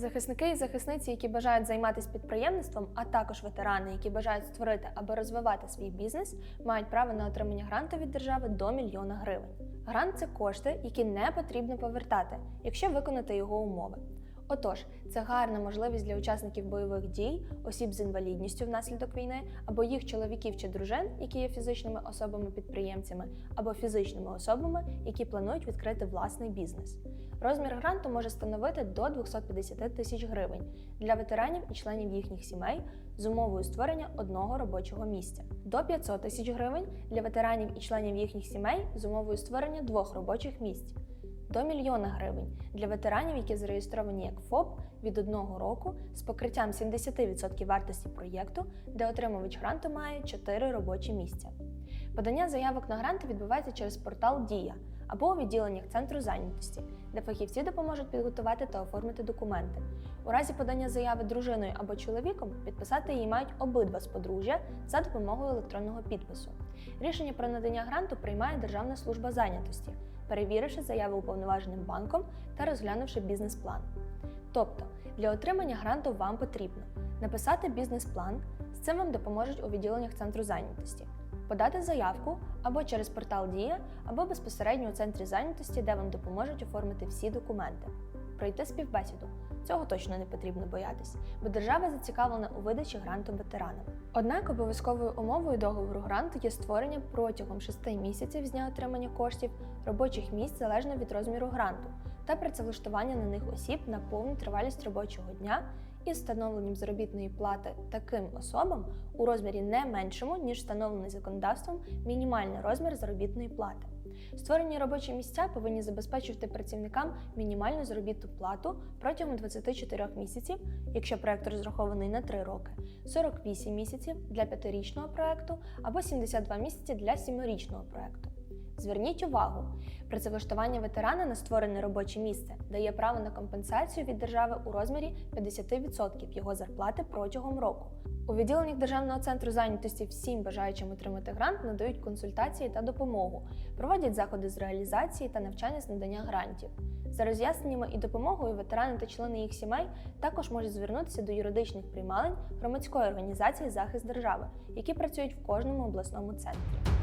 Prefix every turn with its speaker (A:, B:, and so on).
A: Захисники і захисниці, які бажають займатися підприємництвом, а також ветерани, які бажають створити або розвивати свій бізнес, мають право на отримання гранту від держави до мільйона гривень. Грант це кошти, які не потрібно повертати, якщо виконати його умови. Отож, це гарна можливість для учасників бойових дій, осіб з інвалідністю внаслідок війни, або їх чоловіків чи дружин, які є фізичними особами-підприємцями, або фізичними особами, які планують відкрити власний бізнес. Розмір гранту може становити до 250 тисяч гривень для ветеранів і членів їхніх сімей з умовою створення одного робочого місця, до 500 тисяч гривень для ветеранів і членів їхніх сімей з умовою створення двох робочих місць до мільйона гривень для ветеранів, які зареєстровані як ФОП від одного року з покриттям 70% вартості проєкту, де отримувач гранту має 4 робочі місця. Подання заявок на гранти відбувається через портал Дія або у відділеннях центру зайнятості, де фахівці допоможуть підготувати та оформити документи. У разі подання заяви дружиною або чоловіком підписати її мають обидва з подружжя за допомогою електронного підпису. Рішення про надання гранту приймає Державна служба зайнятості, перевіривши заяву уповноваженим банком та розглянувши бізнес-план. Тобто, для отримання гранту вам потрібно написати бізнес-план, з цим вам допоможуть у відділеннях центру зайнятості, подати заявку або через портал Дія, або безпосередньо у центрі зайнятості, де вам допоможуть оформити всі документи, пройти співбесіду. Цього точно не потрібно боятись, бо держава зацікавлена у видачі гранту ветеранам. Однак обов'язковою умовою договору гранту є створення протягом 6 місяців з дня отримання коштів робочих місць залежно від розміру гранту та працевлаштування на них осіб на повну тривалість робочого дня із встановленням заробітної плати таким особам у розмірі не меншому, ніж встановлений законодавством мінімальний розмір заробітної плати. Створені робочі місця повинні забезпечувати працівникам мінімальну заробітну плату протягом 24 місяців, якщо проект розрахований на 3 роки, 48 місяців для 5-річного проекту або 72 місяці для 7-річного проекту. Зверніть увагу, працевлаштування ветерана на створене робоче місце дає право на компенсацію від держави у розмірі 50% його зарплати протягом року. У відділеннях Державного центру зайнятості всім бажаючим отримати грант надають консультації та допомогу, проводять заходи з реалізації та навчання з надання грантів. За роз'ясненнями і допомогою ветерани та члени їх сімей також можуть звернутися до юридичних приймалень громадської організації захист держави, які працюють в кожному обласному центрі.